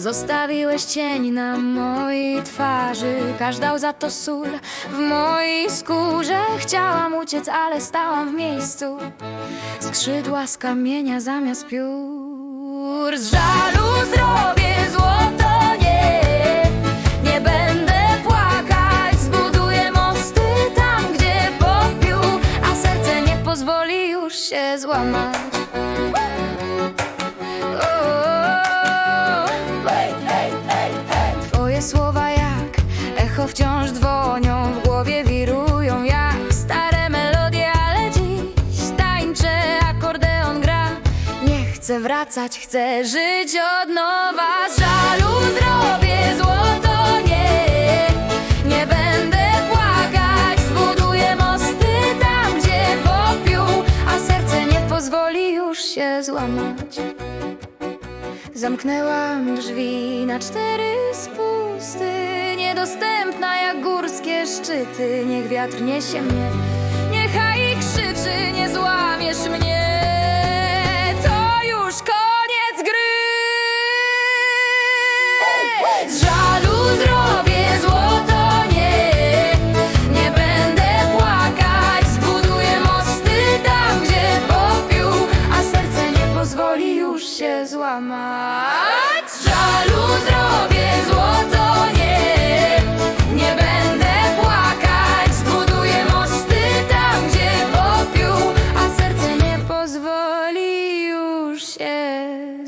Zostawiłeś cień na mojej twarzy Każda za to sól. W mojej skórze Chciałam uciec, ale stałam w miejscu. Skrzydła z kamienia zamiast piór. Z żalu zrobię już się złamać. Twoje słowa jak echo wciąż dzwonią W głowie wirują jak stare melodie Ale dziś tańczę, akordeon gra. Nie chcę wracać, chcę żyć od nowa już się złamać. Zamknęłam drzwi na cztery spusty Niedostępna jak górskie szczyty. Niech wiatr niesie mnie yeah.